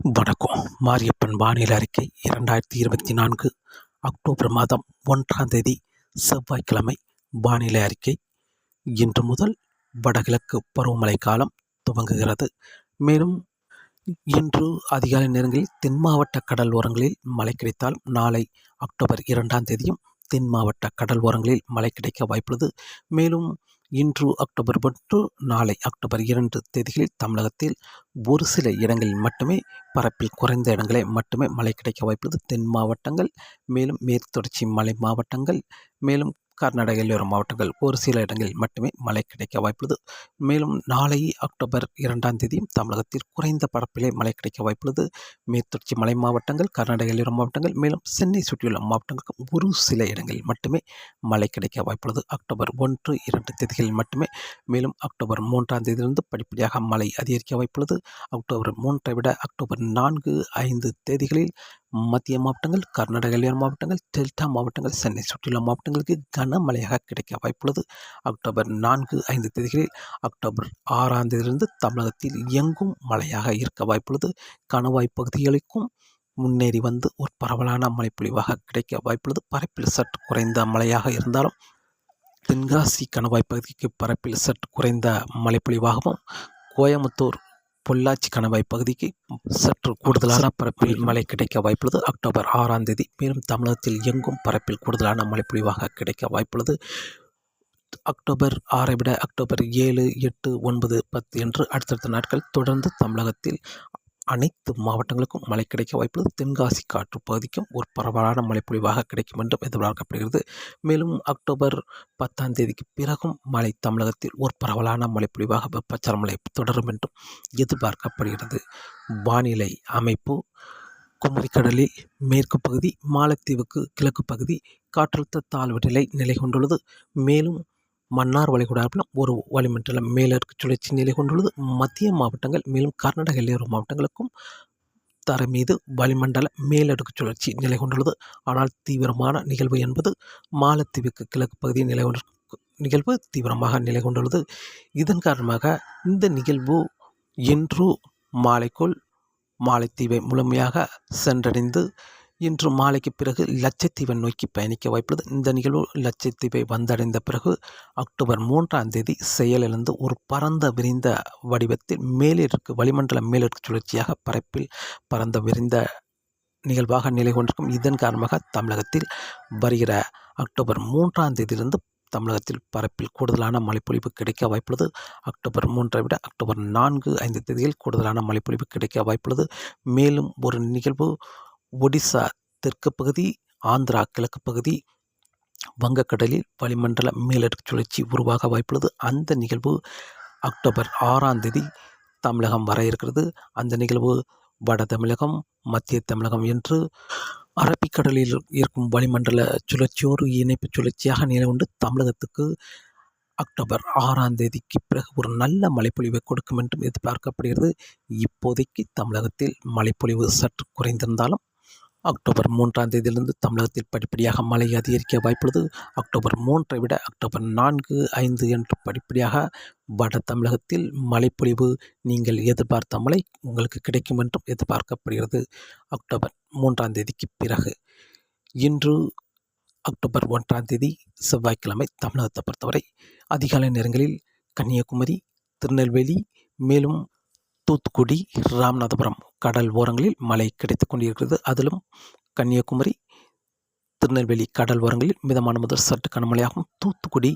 வணக்கம். மாரியப்பன் வானிலை அறிக்கை இரண்டாயிரத்தி இருபத்தி நான்கு அக்டோபர் மாதம் ஒன்றாம் தேதி செவ்வாய்க்கிழமை. வானிலை அறிக்கை. இன்று முதல் வடகிழக்கு பருவமழை காலம் துவங்குகிறது. மேலும் இன்று அதிகாலை நேரங்களில் தென் மாவட்ட கடல் ஓரங்களில் மழை கிடைத்தால் நாளை அக்டோபர் இரண்டாம் தேதியும் தென் மாவட்ட கடல் ஓரங்களில் மழை கிடைக்க வாய்ப்புள்ளது. மேலும் இன்று அக்டோபர் ஒன்று நாளை அக்டோபர் இரண்டு தேதிகளில் தமிழகத்தில் ஒரு சில இடங்களில் மட்டுமே பரப்பில் குறைந்த இடங்களை மட்டுமே மழை கிடைக்க வாய்ப்புள்ளது. தென் மாவட்டங்கள் மேலும் மேற்கு தொடர்ச்சி மலை மாவட்டங்கள் மேலும் கர்நாடக எல்லையோர மாவட்டங்கள் ஒரு சில இடங்களில் மட்டுமே மழை கிடைக்க வாய்ப்புள்ளது. மேலும் நாளை அக்டோபர் இரண்டாம் தேதியும் தமிழகத்தில் குறைந்த பரப்பிலே மழை கிடைக்க வாய்ப்புள்ளது. மேற்தொடர்ச்சி மலை மாவட்டங்கள் கர்நாடக எல்லையோர மாவட்டங்கள் மேலும் சென்னை சுற்றியுள்ள மாவட்டங்களுக்கு ஒரு சில இடங்களில் மட்டுமே மழை கிடைக்க வாய்ப்புள்ளது. அக்டோபர் ஒன்று இரண்டு தேதிகளில் மட்டுமே மேலும் அக்டோபர் மூன்றாம் தேதியிலிருந்து படிப்படியாக மழை அதிகரிக்க வாய்ப்புள்ளது. அக்டோபர் மூன்றை விட அக்டோபர் நான்கு ஐந்து தேதிகளில் மத்திய மாவட்டங்கள் கர்நாடக கல்யாண மாவட்டங்கள் டெல்டா மாவட்டங்கள் சென்னை சுற்றியுள்ள மாவட்டங்களுக்கு கனமழையாக கிடைக்க வாய்ப்புள்ளது. அக்டோபர் நான்கு ஐந்து தேதிகளில் அக்டோபர் ஆறாம் தேதியிலிருந்து தமிழகத்தில் எங்கும் மழையாக இருக்க வாய்ப்புள்ளது. கணவாய் பகுதிகளுக்கும் முன்னேறி வந்து ஒரு பரவலான மழைப்பொழிவாக கிடைக்க வாய்ப்புள்ளது. பரப்பில் சற்று குறைந்த மழையாக இருந்தாலும் தென்காசி கணவாய் பகுதிக்கு பரப்பில் சற்று குறைந்த மழைப்பொழிவாகவும் கோயமுத்தூர் பொள்ளாச்சி கணவாய் பகுதிக்கு சற்று கூடுதலான பரப்பில் மழை கிடைக்க வாய்ப்புள்ளது. அக்டோபர் ஆறாம் தேதி மேலும் தமிழகத்தில் எங்கும் பரப்பில் கூடுதலான மழை பொழிவாக கிடைக்க வாய்ப்புள்ளது. அக்டோபர் ஆறை விட அக்டோபர் ஏழு எட்டு ஒன்பது பத்து என்று அடுத்தடுத்த நாட்கள் தொடர்ந்து தமிழகத்தில் அனைத்து மாவட்டங்களுக்கும் மழை கிடைக்க வாய்ப்புள்ளது தென்காசி காற்று பகுதிக்கும் ஒரு பரவலான மழைப்பொழிவாக கிடைக்கும் என்றும் எதிர்பார்க்கப்படுகிறது. மேலும் அக்டோபர் பத்தாம் தேதிக்கு பிறகும் மழை தமிழகத்தில் ஒரு பரவலான மழைப்பொழிவாக வெப்பச்சர மழை தொடரும் என்றும் எதிர்பார்க்கப்படுகிறது. வானிலை அமைப்பு. குமரிக்கடலில் மேற்கு பகுதி மாலத்தீவுக்கு கிழக்கு பகுதி காற்றழுத்த தாழ்வு நிலை நிலை கொண்டுள்ளது. மேலும் மன்னார் வளைகுடாவில் ஒரு வளிமண்டல மேலிற்கு சுழற்சி நிலை கொண்டுள்ளது. மத்திய மாவட்டங்கள் மேலும் கர்நாடக எல்லையோர மாவட்டங்களுக்கும் தர மீது வளிமண்டல மேலடுக்கு சுழற்சி நிலை கொண்டுள்ளது. ஆனால் தீவிரமான நிகழ்வு என்பது மாலத்தீவுக்கு கிழக்கு பகுதியில் நிலை கொண்டு நிகழ்வு தீவிரமாக நிலை கொண்டுள்ளது. இதன் காரணமாக இந்த நிகழ்வு இன்று மாலைக்குள் மாலைத்தீவை முழுமையாக சென்றடைந்து இன்று மாலைக்கு பிறகு லட்சத்தீவை நோக்கி பயணிக்க வாய்ப்புள்ளது. இந்த நிகழ்வு லட்சத்தீவை வந்தடைந்த பிறகு அக்டோபர் மூன்றாம் தேதி செயலிழந்து ஒரு பரந்த விரிந்த வடிவத்தில் மேலிற்கு வளிமண்டல மேலிற்கு சுழற்சியாக பரப்பில் பரந்த விரிந்த நிகழ்வாக நிலை கொண்டிருக்கும். இதன் காரணமாக தமிழகத்தில் வருகிற அக்டோபர் மூன்றாம் தேதியிலிருந்து தமிழகத்தில் பரப்பில் கூடுதலான மழைப்பொழிவு கிடைக்க வாய்ப்புள்ளது. அக்டோபர் மூன்றை விட அக்டோபர் நான்கு ஐந்து தேதியில் கூடுதலான மழைப்பொழிவு கிடைக்க வாய்ப்புள்ளது. மேலும் ஒரு நிகழ்வு ஒடிசா தெற்கு பகுதி ஆந்திரா கிழக்கு பகுதி வங்கக்கடலில் வளிமண்டல மேலடுக்கு சுழற்சி உருவாக வாய்ப்புள்ளது. அந்த நிகழ்வு அக்டோபர் ஆறாம் தேதி தமிழகம் வர இருக்கிறது. அந்த நிகழ்வு வட தமிழகம் மத்திய தமிழகம் என்று அரபிக்கடலில் இருக்கும் வளிமண்டல சுழற்சியோடு இணைப்பு சுழற்சியாக நிலை கொண்டு தமிழகத்துக்கு அக்டோபர் ஆறாம் தேதிக்கு பிறகு ஒரு நல்ல மழைப்பொழிவை கொடுக்கும் என்றும் எதிர்பார்க்கப்படுகிறது. இப்போதைக்கு தமிழகத்தில் மழைப்பொழிவு சற்று குறைந்திருந்தாலும் அக்டோபர் மூன்றாம் தேதியிலிருந்து தமிழகத்தில் படிப்படியாக மழை அதிகரிக்க வாய்ப்புள்ளது. அக்டோபர் மூன்றை விட அக்டோபர் நான்கு ஐந்து என்று படிப்படியாக வட தமிழகத்தில் மழைப்பொழிவு நீங்கள் எதிர்பார்த்த மழை உங்களுக்கு கிடைக்கும் என்றும் எதிர்பார்க்கப்படுகிறது. அக்டோபர் மூன்றாம் தேதிக்கு பிறகு இன்று அக்டோபர் ஒன்றாம் தேதி செவ்வாய்க்கிழமை தமிழகத்தை பொறுத்தவரை அதிகாலை நேரங்களில் கன்னியாகுமரி திருநெல்வேலி மேலும் தூத்துக்குடி ராமநாதபுரம் கடல் ஓரங்களில் மழை கிடைத்து கொண்டிருக்கிறது. அதிலும் கன்னியாகுமரி திருநெல்வேலி கடல் ஓரங்களில் மிதமான முதல் சற்று கனமழையாகவும் தூத்துக்குடி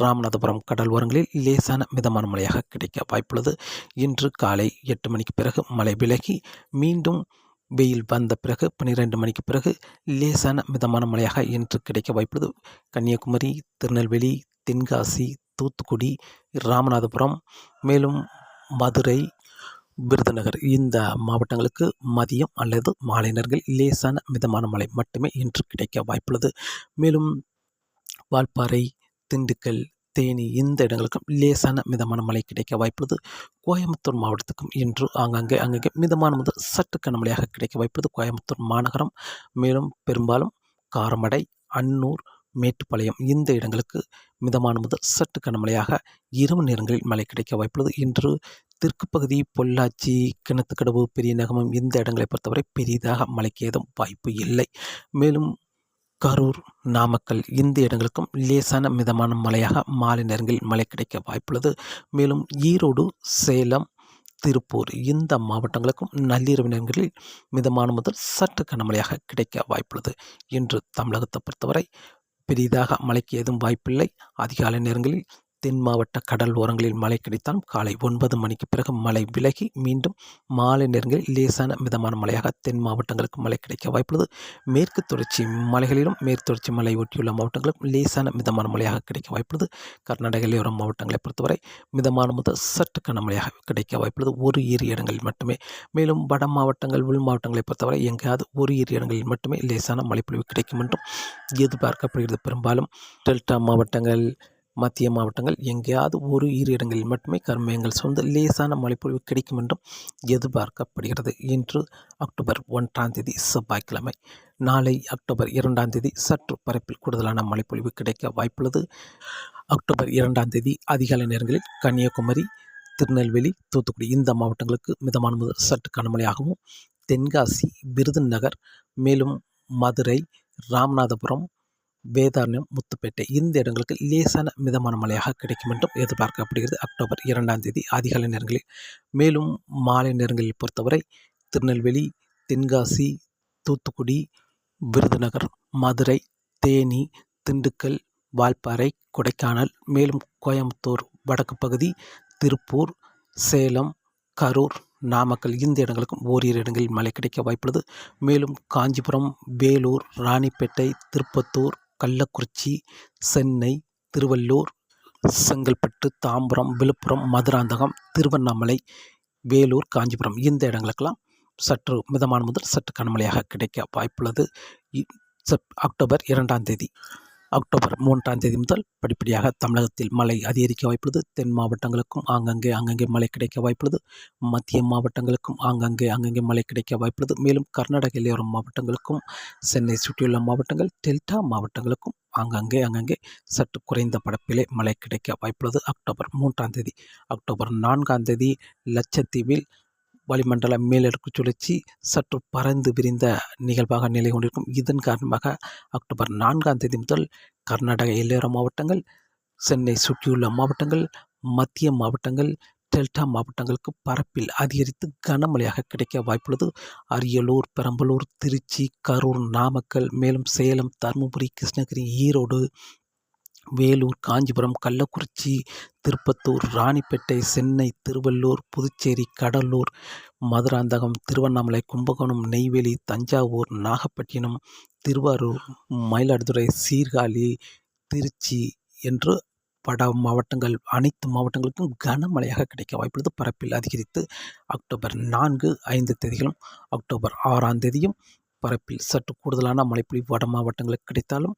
ராமநாதபுரம் கடல் ஓரங்களில் லேசான மிதமான மழையாக கிடைக்க வாய்ப்புள்ளது. இன்று காலை எட்டு மணிக்கு பிறகு மழை விலகி மீண்டும் வெயில் வந்த பிறகு பன்னிரெண்டு மணிக்கு பிறகு லேசான மிதமான மழையாக இன்று கிடைக்க வாய்ப்புள்ளது. கன்னியாகுமரி திருநெல்வேலி தென்காசி தூத்துக்குடி ராமநாதபுரம் மேலும் மதுரை விருதுநகர். இந்த மாவட்டங்களுக்கு மதியம் அல்லது மாலை நேரங்களில் லேசான மிதமான மழை மட்டுமே இன்று கிடைக்க வாய்ப்புள்ளது. மேலும் வால்பாறை திண்டுக்கல் தேனி இந்த இடங்களுக்கும் லேசான மிதமான மழை கிடைக்க வாய்ப்புள்ளது. கோயம்புத்தூர் மாவட்டத்துக்கும் இன்று ஆங்காங்கே அங்கங்கே மிதமான முதல் சற்று கனமழையாக கிடைக்க வாய்ப்புள்ளது. கோயம்புத்தூர் மாநகரம் மேலும் பெரும்பாலும் காரமடை அன்னூர் மேட்டுப்பாளையம் இந்த இடங்களுக்கு மிதமான முதல் சற்று கனமழையாக இரவு நேரங்களில் மழை கிடைக்க வாய்ப்புள்ளது. இன்று தெற்கு பகுதி பொள்ளாச்சி கிணத்துக்கடவு பெரிய நகமம் இந்த இடங்களை பொறுத்தவரை பெரிதாக மழைக்கு ஏதும் வாய்ப்பு இல்லை. மேலும் கரூர் நாமக்கல் இந்த இடங்களுக்கும் லேசான மிதமான மழையாக மாலை நேரங்களில் மழை கிடைக்க வாய்ப்புள்ளது. மேலும் ஈரோடு சேலம் திருப்பூர் இந்த மாவட்டங்களுக்கும் நள்ளிரவு நேரங்களில் மிதமான முதல் சற்று கனமழையாக கிடைக்க வாய்ப்புள்ளது. இன்று தமிழகத்தை பொறுத்தவரை பெரிதாக மழைக்கு ஏதும் வாய்ப்பில்லை. அதிகாலை நேரங்களில் தென் மாவட்ட கடல் ஓரங்களில் மழை கிடைத்தாலும் காலை ஒன்பது மணிக்கு பிறகு மழை விலகி மீண்டும் மாலை நேரங்களில் லேசான மிதமான மழையாக தென் மாவட்டங்களுக்கு மழை கிடைக்க வாய்ப்புள்ளது. மேற்கு தொடர்ச்சி மலைகளிலும் மேற்கு தொடர்ச்சி மலை ஒட்டியுள்ள மாவட்டங்களுக்கும் லேசான மிதமான மழையாக கிடைக்க வாய்ப்புள்ளது. கர்நாடக எல்லையோர மாவட்டங்களை பொறுத்தவரை மிதமான முதல் சற்று கனமழையாக கிடைக்க வாய்ப்புள்ளது. ஒரு இரு இடங்களில் மட்டுமே. மேலும் வட மாவட்டங்கள் உள் மாவட்டங்களை பொறுத்தவரை எங்கேயாவது ஒரு இரு இடங்களில் மட்டுமே லேசான மழைப்பொழிவு கிடைக்கும் என்றும் எதிர்பார்க்கப்படுகிறது. பெரும்பாலும் டெல்டா மாவட்டங்கள் மத்திய மாவட்டங்கள் எங்கேயாவது ஒரு இரு இடங்களில் மட்டுமே கர்மயங்கள் சூழ்ந்து லேசான மழைப்பொழிவு கிடைக்கும் என்றும் எதிர்பார்க்கப்படுகிறது. இன்று அக்டோபர் ஒன்றாம் தேதி செவ்வாய்க்கிழமை. நாளை அக்டோபர் இரண்டாம் தேதி சற்று பரப்பில் கூடுதலான மழைப்பொழிவு கிடைக்க வாய்ப்புள்ளது. அக்டோபர் இரண்டாம் தேதி அதிகாலை நேரங்களில் கன்னியாகுமரி திருநெல்வேலி தூத்துக்குடி இந்த மாவட்டங்களுக்கு மிதமான முதல் சற்று கனமழையாகவும் தென்காசி விருதுநகர் மேலும் மதுரை ராமநாதபுரம் வேதாரண்யம் முத்துப்பேட்டை. இந்த இடங்களுக்கு லேசான மிதமான மழையாக கிடைக்கும் என்றும் எதிர்பார்க்கப்படுகிறது. அக்டோபர் இரண்டாம் தேதி அதிகாலை நேரங்களில். மேலும் மாலை நேரங்களில் பொறுத்தவரை திருநெல்வேலி தென்காசி தூத்துக்குடி விருதுநகர் மதுரை தேனி திண்டுக்கல் வால்பாறை கொடைக்கானல் மேலும் கோயம்புத்தூர் வடக்கு பகுதி திருப்பூர் சேலம் கரூர் நாமக்கல் இந்த இடங்களுக்கும் ஓரிரு இடங்களில் மழை கிடைக்க வாய்ப்புள்ளது. மேலும் காஞ்சிபுரம் வேலூர் ராணிப்பேட்டை திருப்பத்தூர் கள்ளக்குறிச்சி சென்னை திருவள்ளூர் செங்கல்பட்டு தாம்பரம் விழுப்புரம் மதுராந்தகம் திருவண்ணாமலை வேலூர் காஞ்சிபுரம். இந்த இடங்களுக்கெல்லாம் சற்று மிதமான முதல் சற்று கனமழையாக கிடைக்க வாய்ப்புள்ளது. செப் அக்டோபர் இரண்டாம் தேதி. அக்டோபர் மூன்றாம் தேதி முதல் படிப்படியாக தமிழகத்தில் மழை அதிகரிக்க வாய்ப்புள்ளது. தென் மாவட்டங்களுக்கும் ஆங்கங்கே அங்கங்கே மழை கிடைக்க வாய்ப்புள்ளது. மத்திய மாவட்டங்களுக்கும் ஆங்கங்கே அங்கங்கே மழை கிடைக்க வாய்ப்புள்ளது. மேலும் கர்நாடக எல்லையோரம் மாவட்டங்களுக்கும் சென்னை சுற்றியுள்ள மாவட்டங்கள் டெல்டா மாவட்டங்களுக்கும் ஆங்காங்கே அங்கங்கே சற்று குறைந்த படப்பிலே மழை கிடைக்க வாய்ப்புள்ளது. அக்டோபர் மூன்றாம் தேதி அக்டோபர் நான்காம் தேதி லட்சத்தீவில் வளிமண்டல மேலடுக்கு சுழற்சி சற்று பறந்து விரிந்த நிகழ்வாக நிலை கொண்டிருக்கும். இதன் காரணமாக அக்டோபர் நான்காம் தேதி முதல் கர்நாடக எல்லையோர மாவட்டங்கள் சென்னை சுற்றியுள்ள மாவட்டங்கள் மத்திய மாவட்டங்கள் டெல்டா மாவட்டங்களுக்கு பரப்பில் அதிகரித்து கனமழையாக கிடைக்க வாய்ப்புள்ளது. அரியலூர் பெரம்பலூர் திருச்சி கரூர் நாமக்கல் மேலும் சேலம் தருமபுரி கிருஷ்ணகிரி ஈரோடு வேலூர் காஞ்சிபுரம் கள்ளக்குறிச்சி திருப்பத்தூர் ராணிப்பேட்டை சென்னை திருவள்ளூர் புதுச்சேரி கடலூர் மதுராந்தகம் திருவண்ணாமலை கும்பகோணம் நெய்வேலி தஞ்சாவூர் நாகப்பட்டினம் திருவாரூர் மயிலாடுதுறை சீர்காழி திருச்சி என்று வட மாவட்டங்கள் அனைத்து மாவட்டங்களுக்கும் கனமழையாக கிடைக்க வாய்ப்புள்ளது. பரப்பில் அதிகரித்து அக்டோபர் நான்கு ஐந்து தேதிகளும் அக்டோபர் ஆறாம் தேதியும் பரப்பில் சற்று கூடுதலான மழைப்பொழிவு வட மாவட்டங்களுக்கு கிடைத்தாலும்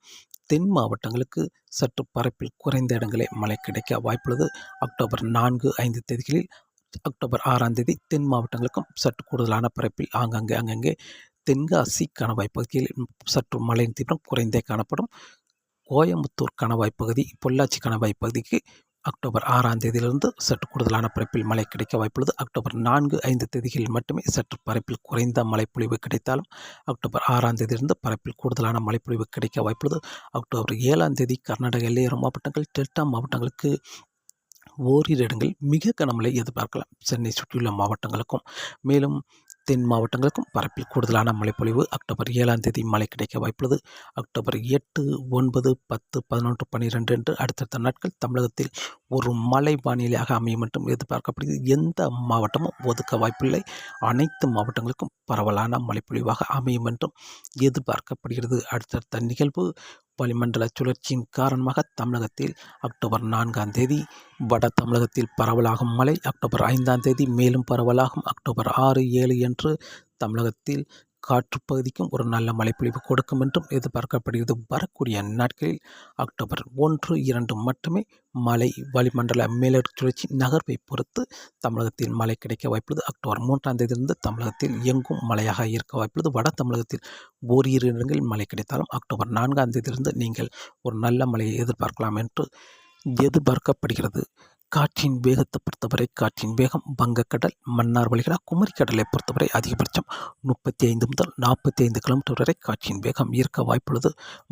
தென் மாவட்டங்களுக்கு சற்று பரப்பில் குறைந்த இடங்களே மழை கிடைக்க வாய்ப்புள்ளது. அக்டோபர் நான்கு ஐந்து தேதிகளில் அக்டோபர் ஆறாம் தேதி தென் மாவட்டங்களுக்கும் சற்று கூடுதலான பரப்பில் ஆங்காங்கே அங்கங்கே தென்காசி கணவாய் பகுதியில் சற்று மழையின் தீவிரம் குறைந்தே காணப்படும். கோயம்புத்தூர் கணவாய் பகுதி பொள்ளாச்சி கணவாய் பகுதிக்கு அக்டோபர் ஆறாம் தேதியிலிருந்து சற்று கூடுதலான பரப்பில் மழை கிடைக்க வாய்ப்புள்ளது. அக்டோபர் நான்கு ஐந்து தேதிகளில் மட்டுமே சற்று பரப்பில் குறைந்த மழைப்பொழிவு கிடைத்தாலும் அக்டோபர் ஆறாம் தேதியிலிருந்து பரப்பில் கூடுதலான மழைப்பொழிவு கிடைக்க வாய்ப்புள்ளது. அக்டோபர் ஏழாம் தேதி கர்நாடக எல்லையோர மாவட்டங்கள் டெல்டா மாவட்டங்களுக்கு ஓரிரு இடங்கள் மிக கனமழை எதிர்பார்க்கலாம். சென்னை சுற்றியுள்ள மாவட்டங்களுக்கும். மேலும் தென் மாவட்டங்களுக்கும் பரப்பில் கூடுதலான மழைப்பொழிவு. அக்டோபர் ஏழாம் தேதி மழை கிடைக்க வாய்ப்புள்ளது. அக்டோபர் எட்டு ஒன்பது பத்து பதினொன்று பன்னிரெண்டு என்று அடுத்தடுத்த நாட்கள் தமிழகத்தில் ஒரு மழை வானிலையாக அமையும் என்றும் எதிர்பார்க்கப்படுகிறது. எந்த மாவட்டமும் ஒதுக்க வாய்ப்பில்லை. அனைத்து மாவட்டங்களுக்கும் பரவலான மழைப்பொழிவாக அமையும் என்றும் எதிர்பார்க்கப்படுகிறது. அடுத்தடுத்த நிகழ்வு வளிமண்டல சுழற்சியின் காரணமாக தமிழகத்தில் அக்டோபர் நான்காம் தேதி வட தமிழகத்தில் பரவலாகும் மழை அக்டோபர் ஐந்தாம் தேதி மேலும் பரவலாகும் அக்டோபர் ஆறு ஏழு என்று தமிழகத்தில் காற்று பகுதிக்கும் ஒரு நல்ல மழைப்பொழிவு கொடுக்கும் என்றும் எதிர்பார்க்கப்படுகிறது. வரக்கூடிய நாட்களில் அக்டோபர் ஒன்று இரண்டு மட்டுமே மழை வளிமண்டல மேலடுக்கு சுழற்சி நகர்வை பொறுத்து தமிழகத்தில் மழை கிடைக்க வாய்ப்புள்ளது. அக்டோபர் மூன்றாம் தேதியிலிருந்து தமிழகத்தில் எங்கும் மழையாக இருக்க வாய்ப்புள்ளது. வட தமிழகத்தில் ஓரிரு இடங்களில் மழை கிடைத்தாலும் அக்டோபர் நான்காம் தேதியிலிருந்து நீங்கள் ஒரு நல்ல மழையை எதிர்பார்க்கலாம் என்று எதிர்பார்க்கப்படுகிறது. காற்றின் வேகத்தை பொறுத்தவரை காற்றின் வேகம் வங்கக்கடல் மன்னார் வளைகுடா குமரிக்கடலை பொறுத்தவரை அதிகபட்சம் முப்பத்தி ஐந்து முதல் நாற்பத்தி ஐந்து கிலோமீட்டர் வரை காற்றின் வேகம் இருக்க வாய்ப்புள்ளது.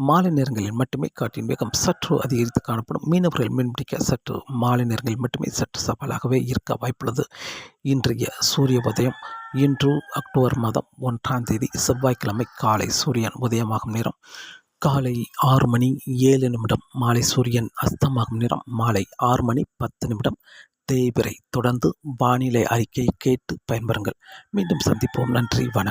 மாலை நேரங்களில் மட்டுமே காற்றின் வேகம் சற்று அதிகரித்து காணப்படும். மீனவர்கள் மீன்பிடிக்க சற்று மாலை நேரங்களில் மட்டுமே சற்று சவாலாகவே இருக்க வாய்ப்புள்ளது. இன்றைய சூரிய உதயம் இன்று அக்டோபர் மாதம் ஒன்றாம் தேதி செவ்வாய்க்கிழமை காலை சூரியன் உதயமாகும் நேரம். காலை ஆறு மணி ஏழு நிமிடம். மாலை சூரியன் அஸ்தமாகும் நேரம் மாலை ஆறு மணி பத்து நிமிடம். தேய்பிறை தொடர்ந்து வானிலை அறிக்கையை கேட்டு பயன்பெறுங்கள். மீண்டும் சந்திப்போம். நன்றி. வணக்கம்.